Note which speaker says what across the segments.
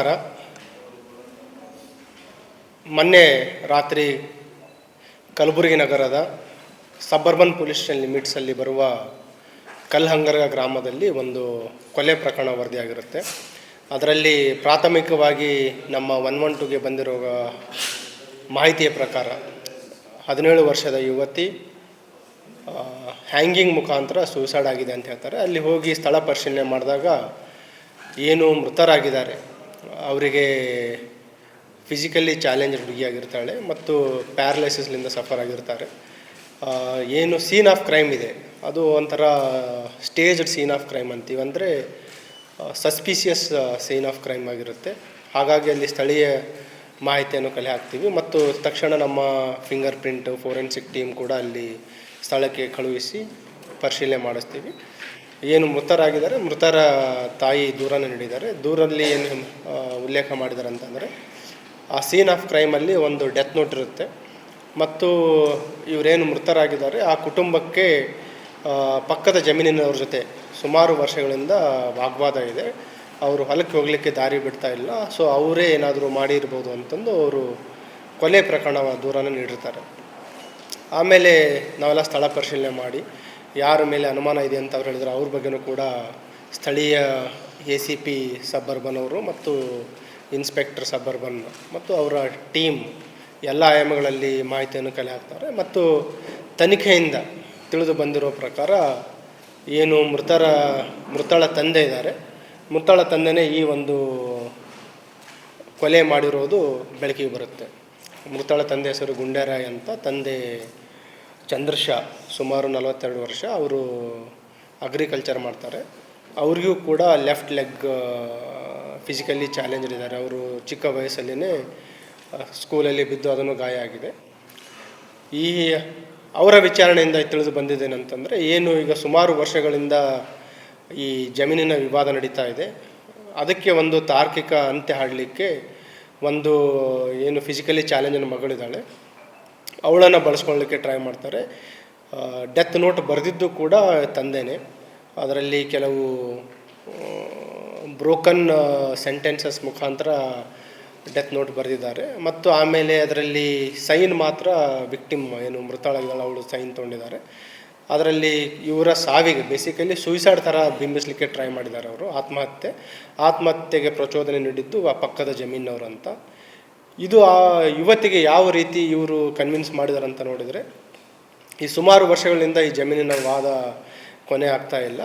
Speaker 1: ನಮಸ್ಕಾರ. ಮೊನ್ನೆ ರಾತ್ರಿ ಕಲಬುರಗಿ ನಗರದ ಸಬರ್ಬನ್ ಪೊಲೀಸ್ ಸ್ಟೇಷನ್ ಲಿಮಿಟ್ಸಲ್ಲಿ ಬರುವ ಕಲ್ಹಂಗರ ಗ್ರಾಮದಲ್ಲಿ ಒಂದು ಕೊಲೆ ಪ್ರಕರಣ ವರದಿಯಾಗಿರುತ್ತೆ. ಅದರಲ್ಲಿ ಪ್ರಾಥಮಿಕವಾಗಿ ನಮ್ಮ ಒನ್ ಒನ್ ಟುಗೆ ಬಂದಿರೋ ಮಾಹಿತಿಯ ಪ್ರಕಾರ ಹದಿನೇಳು ವರ್ಷದ ಯುವತಿ ಹ್ಯಾಂಗಿಂಗ್ ಮುಖಾಂತರ ಸೂಸೈಡ್ ಆಗಿದೆ ಅಂತ ಹೇಳ್ತಾರೆ. ಅಲ್ಲಿ ಹೋಗಿ ಸ್ಥಳ ಪರಿಶೀಲನೆ ಮಾಡಿದಾಗ ಏನು ಮೃತರಾಗಿದ್ದಾರೆ ಅವರಿಗೆ ಫಿಸಿಕಲಿ ಚಾಲೆಂಜ್ ಹುಡುಗಿಯಾಗಿರ್ತಾಳೆ ಮತ್ತು ಪ್ಯಾರಲೈಸಿಸ್ಲಿಂದ ಸಫರ್ ಆಗಿರ್ತಾರೆ. ಏನು ಸೀನ್ ಆಫ್ ಕ್ರೈಮ್ ಇದೆ. ಅದು ಒಂಥರ ಸ್ಟೇಜ್ಡ್ ಸೀನ್ ಆಫ್ ಕ್ರೈಮ್ ಅಂತೀವಿ ಅಂದರೆ ಸಸ್ಪಿಷಿಯಸ್ ಸೀನ್ ಆಫ್ ಕ್ರೈಮ್ ಆಗಿರುತ್ತೆ. ಹಾಗಾಗಿ ಅಲ್ಲಿ ಸ್ಥಳೀಯ ಮಾಹಿತಿಯನ್ನು ಕಲೆ ಹಾಕ್ತೀವಿ ಮತ್ತು ತಕ್ಷಣ ನಮ್ಮ ಫಿಂಗರ್ ಪ್ರಿಂಟ್ ಫೋರೆನ್ಸಿಕ್ ಟೀಮ್ ಕೂಡ ಅಲ್ಲಿ ಸ್ಥಳಕ್ಕೆ ಕಳುಹಿಸಿ ಪರಿಶೀಲನೆ ಮಾಡಿಸ್ತೀವಿ. ಏನು ಮೃತರಾಗಿದ್ದಾರೆ, ಮೃತರ ತಾಯಿ ದೂರನ್ನು ನೀಡಿದ್ದಾರೆ. ದೂರಲ್ಲಿ ಏನು ಉಲ್ಲೇಖ ಮಾಡಿದ್ದಾರೆ ಅಂತಂದರೆ ಆ ಸೀನ್ ಆಫ್ ಕ್ರೈಮಲ್ಲಿ ಒಂದು ಡೆತ್ ನೋಟ್ ಇರುತ್ತೆ. ಮತ್ತು ಇವರೇನು ಮೃತರಾಗಿದ್ದಾರೆ, ಆ ಕುಟುಂಬಕ್ಕೆ ಪಕ್ಕದ ಜಮೀನಿನವ್ರ ಜೊತೆ ಸುಮಾರು ವರ್ಷಗಳಿಂದ ವಾಗ್ವಾದ ಇದೆ. ಅವರು ಹೊಲಕ್ಕೆ ಹೋಗಲಿಕ್ಕೆ ದಾರಿ ಬಿಡ್ತಾ ಇಲ್ಲ. ಸೊ ಅವರೇ ಏನಾದರೂ ಮಾಡಿರ್ಬೋದು ಅಂತಂದು ಅವರು ಕೊಲೆ ಪ್ರಕರಣ ದೂರನ ನೀಡಿರ್ತಾರೆ. ಆಮೇಲೆ ನಾವೆಲ್ಲ ಸ್ಥಳ ಪರಿಶೀಲನೆ ಮಾಡಿ ಯಾರ ಮೇಲೆ ಅನುಮಾನ ಇದೆ ಅಂತ ಅವ್ರು ಹೇಳಿದ್ರು, ಅವ್ರ ಬಗ್ಗೆನೂ ಕೂಡ ಸ್ಥಳೀಯ ಎ ಸಿ ಪಿ ಸಬ್ಬರ್ಬನ್ ಅವರು ಮತ್ತು ಇನ್ಸ್ಪೆಕ್ಟರ್ ಸಬ್ಬರ್ಬನ್ ಮತ್ತು ಅವರ ಟೀಮ್ ಎಲ್ಲ ಆಯಾಮಗಳಲ್ಲಿ ಮಾಹಿತಿಯನ್ನು ಕಲೆ ಹಾಕ್ತಾರೆ. ಮತ್ತು ತನಿಖೆಯಿಂದ ತಿಳಿದು ಬಂದಿರೋ ಪ್ರಕಾರ ಏನು ಮೃತರ, ಮೃತಳ ತಂದೆ ಇದ್ದಾರೆ. ಮೃತಳ ತಂದೆನೇ ಈ ಒಂದು ಕೊಲೆ ಮಾಡಿರೋದು ಬೆಳಕಿಗೆ ಬರುತ್ತೆ. ಮೃತಳ ತಂದೆ ಹೆಸರು ಗುಂಡೇರಾಯ್ ಅಂತ ತಂದೆ ಚಂದ್ರಶಾ ಸುಮಾರು ನಲವತ್ತೆರಡು ವರ್ಷ ಅವರು ಅಗ್ರಿಕಲ್ಚರ್ ಮಾಡ್ತಾರೆ. ಅವ್ರಿಗೂ ಕೂಡ ಲೆಫ್ಟ್ ಲೆಗ್ ಫಿಸಿಕಲಿ ಚಾಲೆಂಜ್ ಇದ್ದಾರೆ. ಅವರು ಚಿಕ್ಕ ವಯಸ್ಸಲ್ಲೇ ಸ್ಕೂಲಲ್ಲಿ ಬಿದ್ದು ಅದನ್ನು ಗಾಯ ಆಗಿದೆ. ಈ ಅವರ ವಿಚಾರಣೆಯಿಂದ ತಿಳಿದು ಬಂದಿದ್ದೇನೆಂತಂದರೆ, ಏನು ಈಗ ಸುಮಾರು ವರ್ಷಗಳಿಂದ ಈ ಜಮೀನಿನ ವಿವಾದ ನಡೀತಾ ಇದೆ. ಅದಕ್ಕೆ ಒಂದು ತಾರ್ಕಿಕ ಅಂತ್ಯ ಹಾಡಲಿಕ್ಕೆ ಒಂದು, ಏನು ಫಿಸಿಕಲಿ ಚಾಲೆಂಜಿನ ಮಗಳಿದ್ದಾಳೆ. ಅವಳನ್ನು ಬಳಸ್ಕೊಳ್ಳಿಕ್ಕೆ ಟ್ರೈ ಮಾಡ್ತಾರೆ. ಡೆತ್ ನೋಟ್ ಬರೆದಿದ್ದು ಕೂಡ ತಂದೇನೆ. ಅದರಲ್ಲಿ ಕೆಲವು ಬ್ರೋಕನ್ ಸೆಂಟೆನ್ಸಸ್ ಮುಖಾಂತರ ಡೆತ್ ನೋಟ್ ಬರೆದಿದ್ದಾರೆ. ಮತ್ತು ಆಮೇಲೆ ಅದರಲ್ಲಿ ಸೈನ್ ಮಾತ್ರ ವಿಕ್ಟಿಮ್ ಏನು ಮೃತಳಾಗಿದ್ದಾಳೆ ಅವಳು ಸೈನ್ ತೊಗೊಂಡಿದ್ದಾರೆ. ಅದರಲ್ಲಿ ಇವರ ಸಾವಿಗೆ ಬೇಸಿಕಲಿ ಸೂಯಿಸೈಡ್ ಥರ ಬಿಂಬಿಸಲಿಕ್ಕೆ ಟ್ರೈ ಮಾಡಿದ್ದಾರೆ ಅವರು. ಆತ್ಮಹತ್ಯೆ, ಆತ್ಮಹತ್ಯೆಗೆ ಪ್ರಚೋದನೆ ನೀಡಿದ್ದು ಆ ಪಕ್ಕದ ಜಮೀನವರು ಅಂತ. ಇದು ಆ ಯುವತಿಗೆ ಯಾವ ರೀತಿ ಇವರು ಕನ್ವಿನ್ಸ್ ಮಾಡಿದ್ದಾರೆ ಅಂತ ನೋಡಿದರೆ, ಈ ಸುಮಾರು ವರ್ಷಗಳಿಂದ ಈ ಜಮೀನಿನ ವಾದ ಕೊನೆ ಆಗ್ತಾ ಇಲ್ಲ.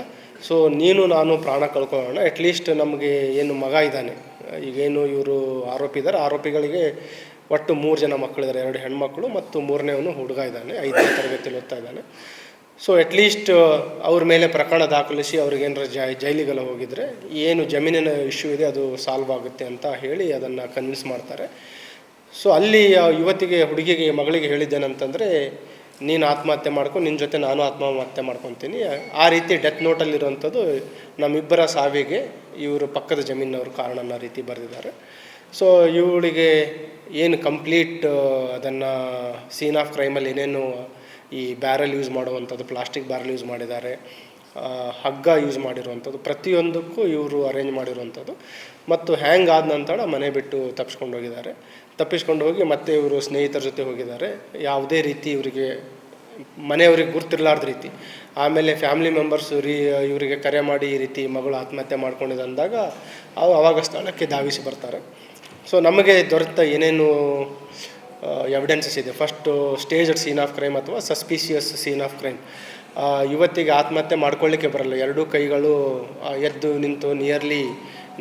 Speaker 1: ಸೊ ನೀನು ನಾನು ಪ್ರಾಣ ಕಳ್ಕೊಳ್ಳೋಣ ಅಟ್ಲೀಸ್ಟ್ ನಮಗೆ ಏನು ಮಗ ಇದ್ದಾನೆ. ಈಗೇನು ಇವರು ಆರೋಪಿ ಇದ್ದಾರೆ ಆರೋಪಿಗಳಿಗೆ ಒಟ್ಟು ಮೂರು ಜನ ಮಕ್ಕಳಿದ್ದಾರೆ ಎರಡು ಹೆಣ್ಮಕ್ಳು ಮತ್ತು ಮೂರನೇವನು ಹುಡುಗ ಇದ್ದಾನೆ, ಐದನೇ ತರಗತಿಯಲ್ಲಿ ಓದ್ತಾ ಇದ್ದಾನೆ. ಸೊ ಅಟ್ಲೀಸ್ಟ್ ಅವ್ರ ಮೇಲೆ ಪ್ರಕರಣ ದಾಖಲಿಸಿ ಅವ್ರಿಗೇನಾರ ಜೈ, ಜೈಲಿಗೆಲ್ಲ ಹೋಗಿದ್ರೆ ಏನು ಜಮೀನಿನ ಇಶ್ಯೂ ಇದೆ ಅದು ಸಾಲ್ವ್ ಆಗುತ್ತೆ ಅಂತ ಹೇಳಿ ಅದನ್ನು ಕನ್ವಿನ್ಸ್ ಮಾಡ್ತಾರೆ. ಸೊ ಅಲ್ಲಿ ಯುವತಿಗೆ, ಹುಡುಗಿಗೆ, ಮಗಳಿಗೆ ಹೇಳಿದ್ದೇನಂತಂದರೆ, ನೀನು ಆತ್ಮಹತ್ಯೆ ಮಾಡ್ಕೊ ನಿನ್ನ ಜೊತೆ ನಾನು ಆತ್ಮಹತ್ಯೆ ಮಾಡ್ಕೊತೀನಿ. ಆ ರೀತಿ ಡೆತ್ ನೋಟಲ್ಲಿರುವಂಥದ್ದು ನಮ್ಮಿಬ್ಬರ ಸಾವಿಗೆ ಇವರು ಪಕ್ಕದ ಜಮೀನಿನವರು ಕಾರಣ ಅನ್ನೋ ರೀತಿ ಬರೆದಿದ್ದಾರೆ. ಸೊ ಇವಳಿಗೆ ಏನು ಕಂಪ್ಲೀಟ್ ಅದನ್ನು ಸೀನ್ ಆಫ್ ಕ್ರೈಮಲ್ಲಿ ಏನೇನು ಈ ಬ್ಯಾರಲ್ ಯೂಸ್ ಮಾಡುವಂಥದ್ದು ಪ್ಲಾಸ್ಟಿಕ್ ಬ್ಯಾರಲ್ ಯೂಸ್ ಮಾಡಿದ್ದಾರೆ. ಹಗ್ಗ ಯೂಸ್ ಮಾಡಿರುವಂಥದ್ದು, ಪ್ರತಿಯೊಂದಕ್ಕೂ ಇವರು ಅರೇಂಜ್ ಮಾಡಿರುವಂಥದ್ದು. ಮತ್ತು ಹ್ಯಾಂಗ್ ಆದ ನಂತರ ಮನೆ ಬಿಟ್ಟು ತಪ್ಪಿಸ್ಕೊಂಡು ಹೋಗಿದ್ದಾರೆ. ತಪ್ಪಿಸ್ಕೊಂಡು ಹೋಗಿ ಮತ್ತೆ ಇವರು ಸ್ನೇಹಿತರ ಜೊತೆ ಹೋಗಿದ್ದಾರೆ. ಯಾವುದೇ ರೀತಿ ಇವರಿಗೆ, ಮನೆಯವ್ರಿಗೆ ಗುರ್ತಿರ್ಲಾರ್ದ ರೀತಿ. ಆಮೇಲೆ ಫ್ಯಾಮಿಲಿ ಮೆಂಬರ್ಸ್ ರೀ, ಇವರಿಗೆ ಕರೆ ಮಾಡಿ ಈ ರೀತಿ ಮಗಳು ಆತ್ಮಹತ್ಯೆ ಮಾಡ್ಕೊಂಡಿದೆ ಅಂದಾಗ, ಅವು ಅವಾಗ ಸ್ಥಳಕ್ಕೆ ಧಾವಿಸಿ ಬರ್ತಾರೆ. ಸೊ ನಮಗೆ ದೊರೆತ ಏನೇನು ಎವಿಡೆನ್ಸಸ್ ಇದೆ. First staged scene of crime ಅಥವಾ ಸಸ್ಪಿಷಿಯಸ್ ಸೀನ್ ಆಫ್ ಕ್ರೈಮ್ ಯುವತಿಗೆ ಆತ್ಮಹತ್ಯೆ ಮಾಡ್ಕೊಳ್ಳಿಕ್ಕೆ ಬರಲ್ಲ. ಎರಡೂ ಕೈಗಳು ಎದ್ದು ನಿಂತು nearly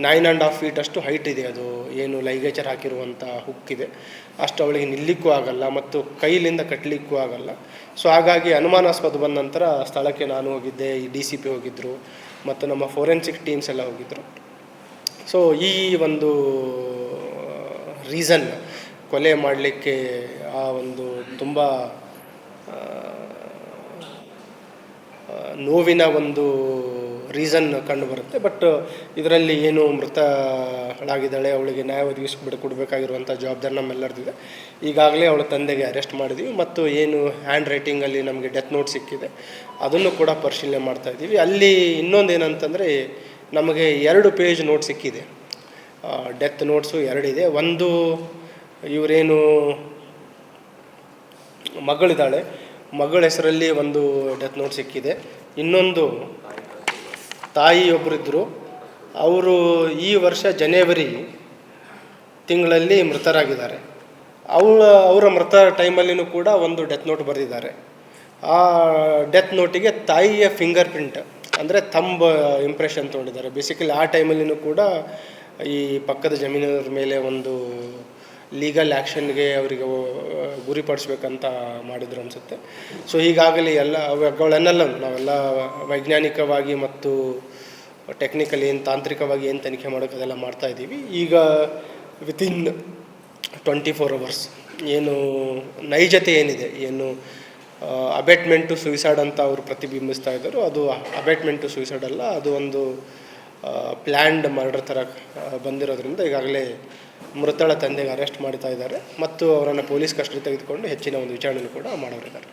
Speaker 1: nine and half feet ಅಷ್ಟು ಹೈಟ್ ಇದೆ ಅದು. ಏನು ಲೈಗೇಚರ್ ಹಾಕಿರುವಂಥ ಹುಕ್ಕಿದೆ ಅಷ್ಟು ಅವಳಿಗೆ ನಿಲ್ಲಿಕ್ಕೂ ಆಗಲ್ಲ ಮತ್ತು ಕೈಲಿಂದ ಕಟ್ಟಲಿಕ್ಕೂ ಆಗಲ್ಲ. ಸೊ ಹಾಗಾಗಿ ಅನುಮಾನಾಸ್ಪದ ಬಂದ ನಂತರ ಸ್ಥಳಕ್ಕೆ ನಾನು ಹೋಗಿದ್ದೆ. ಈ ಡಿ ಸಿ ಪಿ ಹೋಗಿದ್ದರು ಮತ್ತು ನಮ್ಮ ಫೋರೆನ್ಸಿಕ್ ಟೀಮ್ಸ್ ಎಲ್ಲ ಹೋಗಿದ್ದರು ಸೊ ಈ ಒಂದು ರೀಸನ್ ಕೊಲೆ ಮಾಡಲಿಕ್ಕೆ ಆ ಒಂದು ತುಂಬ ನೋವಿನ ಒಂದು ರೀಸನ್ ಕಂಡುಬರುತ್ತೆ ಬಟ್ ಇದರಲ್ಲಿ ಏನು ಮೃತಳಾಗಿದ್ದಾಳೆ, ಅವಳಿಗೆ ನ್ಯಾಯ ಒದಗಿಸ್ಬಿಟ್ಟು ಕೊಡಬೇಕಾಗಿರುವಂಥ ಜವಾಬ್ದಾರಿ ನಮ್ಮೆಲ್ಲರದಿದೆ ಈಗಾಗಲೇ ಅವಳ ತಂದೆಗೆ ಅರೆಸ್ಟ್ ಮಾಡಿದ್ವಿ ಮತ್ತು ಏನು ಹ್ಯಾಂಡ್ ರೈಟಿಂಗಲ್ಲಿ ನಮಗೆ ಡೆತ್ ನೋಟ್ ಸಿಕ್ಕಿದೆ. ಅದನ್ನು ಕೂಡ ಪರಿಶೀಲನೆ ಮಾಡ್ತಾ ಇದ್ದೀವಿ. ಅಲ್ಲಿ ಇನ್ನೊಂದು ಏನಂತಂದರೆ ನಮಗೆ ಎರಡು ಪೇಜ್ ನೋಟ್ ಸಿಕ್ಕಿದೆ. ಡೆತ್ ನೋಟ್ಸು ಎರಡಿದೆ. ಒಂದು ಇವರೇನು ಮಗಳಿದ್ದಾಳೆ, ಮಗಳ ಹೆಸರಲ್ಲಿ ಒಂದು ಡೆತ್ ನೋಟ್ ಸಿಕ್ಕಿದೆ. ಇನ್ನೊಂದು ತಾಯಿ ಒಬ್ಬರಿದ್ದರು ಅವರು ಈ ವರ್ಷ ಜನವರಿ ತಿಂಗಳಲ್ಲಿ ಮೃತರಾಗಿದ್ದಾರೆ. ಅವಳ, ಅವರ ಮೃತ ಟೈಮಲ್ಲಿನೂ ಕೂಡ ಒಂದು ಡೆತ್ ನೋಟ್ ಬರೆದಿದ್ದಾರೆ. ಆ ಡೆತ್ ನೋಟಿಗೆ ತಾಯಿಯ ಫಿಂಗರ್ ಪ್ರಿಂಟ್ ಅಂದರೆ ತಂಬ ಇಂಪ್ರೆಷನ್ ತೊಗೊಂಡಿದ್ದಾರೆ. ಬೇಸಿಕಲಿ ಆ ಟೈಮಲ್ಲಿನೂ ಕೂಡ ಈ ಪಕ್ಕದ ಜಮೀನಿನ ಮೇಲೆ ಒಂದು ಲೀಗಲ್ ಆ್ಯಕ್ಷನ್ಗೆ ಅವರಿಗೆ ಗುರಿಪಡಿಸ್ಬೇಕಂತ ಮಾಡಿದ್ರು ಅನಿಸುತ್ತೆ. ಸೊ ಹೀಗಾಗಲಿ ಎಲ್ಲ ಅವುಗಳನ್ನೆಲ್ಲ ನಾವೆಲ್ಲ ವೈಜ್ಞಾನಿಕವಾಗಿ ಮತ್ತು ಟೆಕ್ನಿಕಲಿ ಏನು ತಾಂತ್ರಿಕವಾಗಿ ಏನು ತನಿಖೆ ಮಾಡೋಕೆ ಅದೆಲ್ಲ ಮಾಡ್ತಾ ಇದ್ದೀವಿ. ಈಗ ವಿತಿನ್ ಟ್ವೆಂಟಿ ಫೋರ್ ಅವರ್ಸ್ ಏನು ನೈಜತೆ ಏನಿದೆ? ಏನು ಅಬೆಟ್ಮೆಂಟ್ ಟು ಸುಯಿಸೈಡ್ ಅಂತ ಅವರು ಪ್ರತಿಬಿಂಬಿಸ್ತಾ ಇದ್ದರು. ಅದು ಅಬೆಟ್ಮೆಂಟ್ ಟು ಸುಯಿಸೈಡ್ ಅಲ್ಲ, ಅದು ಒಂದು ಪ್ಲ್ಯಾಂಡ್ ಮರ್ಡರ್ ಥರ ಬಂದಿರೋದ್ರಿಂದ ಈಗಾಗಲೇ ಮೃತಳ ತಂದೆಗೆ ಅರೆಸ್ಟ್ ಮಾಡ್ತಾ ಇದ್ದಾರೆ ಮತ್ತು ಅವರನ್ನು ಪೊಲೀಸ್ ಕಸ್ಟಡಿ ತೆಗೆದುಕೊಂಡು ಹೆಚ್ಚಿನ ಒಂದು ವಿಚಾರಣೆಯನ್ನು ಕೂಡ ಮಾಡೋರಿದ್ದಾರೆ.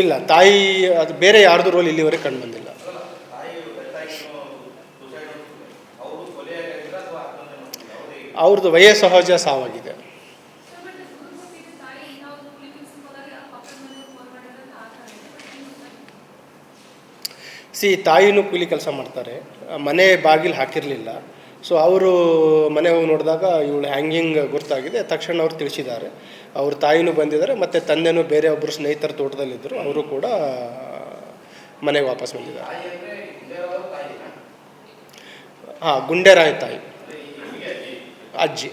Speaker 1: ಇಲ್ಲ, ತಾಯಿ, ಅದು ಬೇರೆ ಯಾರ್ದು ರೋಲ್ ಇಲ್ಲಿವರೆಗೆ ಕಂಡು ಬಂದಿಲ್ಲ. ಅವ್ರದ್ದು ವಯಸ್ಸಹಜ ಸಾವಾಗಿದೆ. ಸಿ, ತಾಯಿನೂ ಕೂಲಿ ಕೆಲಸ ಮಾಡ್ತಾರೆ. ಮನೆ ಬಾಗಿಲು ಹಾಕಿರಲಿಲ್ಲ. ಸೊ, ಅವರು ಮನೆ ಹೋಗಿ ನೋಡಿದಾಗ ಇವಳು ಹ್ಯಾಂಗಿಂಗ್ ಗುರ್ತಾಗಿದೆ. ತಕ್ಷಣ ಅವ್ರು ತಿಳಿಸಿದ್ದಾರೆ. ಅವ್ರ ತಾಯಿನೂ ಬಂದಿದ್ದಾರೆ. ಮತ್ತು ತಂದೆನೂ ಬೇರೆ ಒಬ್ಬರು ಸ್ನೇಹಿತರ ತೋಟದಲ್ಲಿದ್ದರು. ಅವರು ಕೂಡ ಮನೆಗೆ ವಾಪಸ್ ಬಂದಿದ್ದಾರೆ. ಹಾಂ ಗುಂಡೆರಾಯ ತಾಯಿ. ಅಜ್ಜಿ.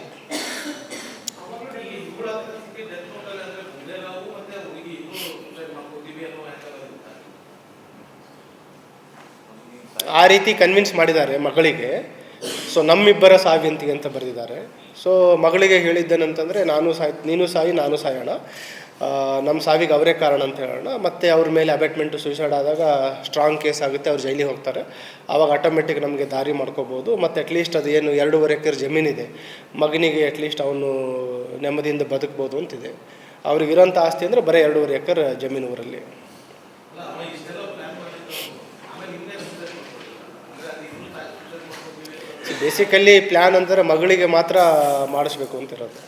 Speaker 1: ಆ ರೀತಿ ಕನ್ವಿನ್ಸ್ ಮಾಡಿದ್ದಾರೆ ಮಗಳಿಗೆ. ಸೊ ನಮ್ಮಿಬ್ಬರ ಸಾವಿಯಂತಿಗೆ ಅಂತ ಬರೆದಿದ್ದಾರೆ. ಸೊ ಮಗಳಿಗೆ ಹೇಳಿದ್ದೇನಂತಂದರೆ, ನಾನು ಸಾಯ್, ನೀನು ಸಾಯಿ, ನಾನು ಸಾಯೋಣ. ನಮ್ಮ ಸಾವಿಗೆ ಅವರೇ ಕಾರಣ ಅಂತ ಹೇಳೋಣ. ಮತ್ತು ಅವ್ರ ಮೇಲೆ ಅಬೆಟ್ಮೆಂಟು ಸುಯಿಸೈಡ್ ಆದಾಗ ಸ್ಟ್ರಾಂಗ್ ಕೇಸ್ ಆಗುತ್ತೆ, ಅವ್ರು ಜೈಲಿಗೆ ಹೋಗ್ತಾರೆ. ಆವಾಗ ಆಟೋಮೆಟಿಕ್ ನಮಗೆ ದಾರಿ ಮಾಡ್ಕೋಬೋದು. ಮತ್ತು ಅಟ್ಲೀಸ್ಟ್ ಅದು ಏನು ಎರಡೂವರೆ ಎಕರೆ ಜಮೀನಿದೆ ಮಗನಿಗೆ ಅಟ್ಲೀಸ್ಟ್ ಅವನು ನೆಮ್ಮದಿಯಿಂದ ಬದುಕ್ಬೋದು ಅಂತಿದೆ. ಅವ್ರಿಗಿರೋಂಥ ಆಸ್ತಿ ಅಂದರೆ ಬರೀ ಎರಡೂವರೆ ಎಕರೆ ಜಮೀನು ಊರಲ್ಲಿ. ಬೇಸಿಕಲಿ ಪ್ಲ್ಯಾನ್ ಅಂದರೆ ಮಗಳಿಗೆ ಮಾತ್ರ ಮಾಡಿಸ್ಬೇಕು ಅಂತಿರೋದು.